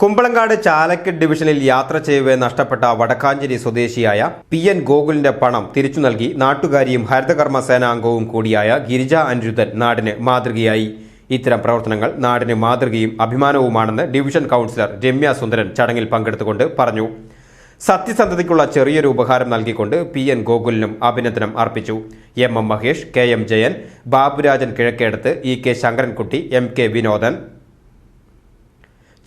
കുമ്പളങ്ങാട് ചാലക്കെട്ട് ഡിവിഷനിൽ യാത്ര ചെയ്യവേ നഷ്ടപ്പെട്ട വടക്കാഞ്ചേരി സ്വദേശിയായ പി എൻ ഗോകുലിന്റെ പണം തിരിച്ചു നൽകി നാട്ടുകാരിയും ഹരിതകർമ്മ സേനാംഗവും കൂടിയായ ഗിരിജ അനിരുദ്ധൻ നാടിന് മാതൃകയായി. ഇത്തരം പ്രവർത്തനങ്ങൾ നാടിന് മാതൃകയും അഭിമാനവുമാണെന്ന് ഡിവിഷൻ കൗൺസിലർ രമ്യ സുന്ദരൻ ചടങ്ങിൽ പങ്കെടുത്തുകൊണ്ട് പറഞ്ഞു. സത്യസന്ധതയ്ക്കുള്ള ചെറിയൊരു ഉപഹാരം നൽകിക്കൊണ്ട് പി എൻ ഗോകുലിനും അഭിനന്ദനം അർപ്പിച്ചു. M M Mahesh K M Jayan Baburajan Kizhakkedath E K Sankarankutty M K Vinodan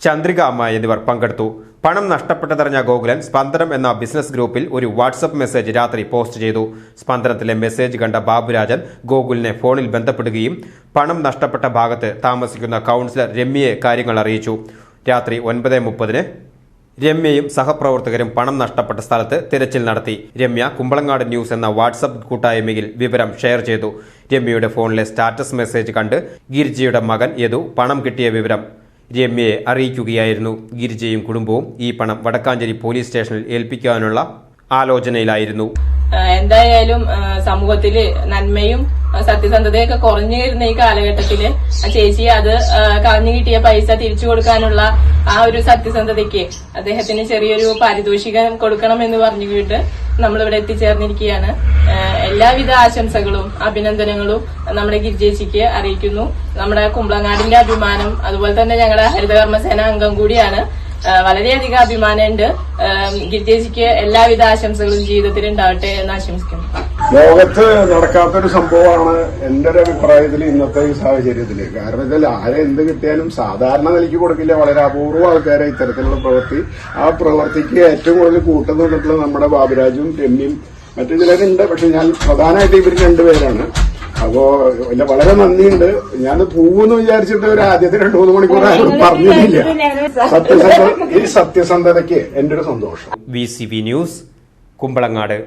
Chandrika Amma എന്നിവർ പങ്കെടുത്തു. പണം നഷ്ടപ്പെട്ടതറിഞ്ഞ ഗോകുലൻ സ്പന്ദനം എന്ന ബിസിനസ് ഗ്രൂപ്പിൽ ഒരു വാട്സപ്പ് മെസ്സേജ് രാത്രി പോസ്റ്റ് ചെയ്തു. സ്പന്ദനത്തിലെ മെസ്സേജ് കണ്ട ബാബുരാജൻ ഗോകുലിനെ ഫോണിൽ ബന്ധപ്പെടുകയും പണം നഷ്ടപ്പെട്ട ഭാഗത്ത് താമസിക്കുന്ന കൗൺസിലർ രമ്യയെ കാര്യങ്ങൾ അറിയിച്ചു. രാത്രി ഒൻപത് മുപ്പതിന് രമ്യയും സഹപ്രവർത്തകരും പണം നഷ്ടപ്പെട്ട സ്ഥലത്ത് തിരച്ചിൽ നടത്തി. രമ്യ കുമ്പളങ്ങാട് ന്യൂസ് എന്ന വാട്സപ്പ് കൂട്ടായ്മയിൽ വിവരം ഷെയർ ചെയ്തു. രമ്യയുടെ ഫോണിലെ സ്റ്റാറ്റസ് മെസ്സേജ് കണ്ട് ഗിരിജയുടെ മകൻ യദു പണം കിട്ടിയ വിവരം രമ്യയെ അറിയിക്കുകയായിരുന്നു ഗിരിജയും കുടുംബവും. ഈ പണം വടക്കാഞ്ചേരി പോലീസ് സ്റ്റേഷനിൽ ഏൽപ്പിക്കാനുള്ള ആലോചനയിലായിരുന്നു. എന്തായാലും സമൂഹത്തിൽ നന്മയും സത്യസന്ധതയൊക്കെ കുറഞ്ഞു വരുന്ന ഈ കാലഘട്ടത്തിൽ ചേച്ചി അത് കളഞ്ഞു കിട്ടിയ പൈസ തിരിച്ചു കൊടുക്കാനുള്ള ആ ഒരു സത്യസന്ധതയ്ക്ക് അദ്ദേഹത്തിന് ചെറിയൊരു പാരിതോഷികം കൊടുക്കണം എന്ന് പറഞ്ഞു പറഞ്ഞുകൊണ്ട് നമ്മളിവിടെ എത്തിച്ചേർന്നിരിക്കുകയാണ്. എല്ലാവിധ ആശംസകളും അഭിനന്ദനങ്ങളും നമ്മുടെ ഗിരിജേച്ചിക്ക് അറിയിക്കുന്നു. നമ്മുടെ കുമ്പളങ്ങാടിന്റെ അഭിമാനം അതുപോലെ തന്നെ ഞങ്ങളുടെ ഹരിതകർമ്മസേന അംഗം കൂടിയാണ്. വളരെയധികം അഭിമാനമുണ്ട്. ഗിരിജേച്ചിക്ക് എല്ലാവിധ ആശംസകളും ജീവിതത്തിൽ ഉണ്ടാവട്ടെ എന്ന് ആശംസിക്കുന്നു. ലോകത്ത് നടക്കാത്തൊരു സംഭവമാണ് എന്റെ ഒരു അഭിപ്രായത്തിൽ ഇന്നത്തെ ഈ സാഹചര്യത്തിൽ. കാരണം ഇതിൽ ആരെ എന്ത് കിട്ടിയാലും സാധാരണ നിലയ്ക്ക് കൊടുക്കില്ല. വളരെ അപൂർവ ആൾക്കാരെ ഇത്തരത്തിലുള്ള പ്രവൃത്തി. ആ പ്രവൃത്തിക്ക് ഏറ്റവും കൂടുതൽ കൂട്ടം നിന്നിട്ടുള്ള നമ്മുടെ ബാബുരാജും രമ്യയും മറ്റു ചിലരുണ്ട് പക്ഷെ ഞാൻ പ്രധാനമായിട്ട് ഇവർ രണ്ടുപേരാണ്. അപ്പോ പിന്നെ വളരെ നന്ദിയുണ്ട്. ഞാൻ പോകുമെന്ന് വിചാരിച്ചിട്ട് ഒരു ആദ്യത്തെ രണ്ടു മൂന്ന് മണിക്കൂർ ആരും പറഞ്ഞിട്ടില്ല സത്യസന്ധ ഈ സത്യസന്ധതയ്ക്ക് എന്റെ ഒരു സന്തോഷം വി ന്യൂസ് കുമ്പളങ്ങാട്.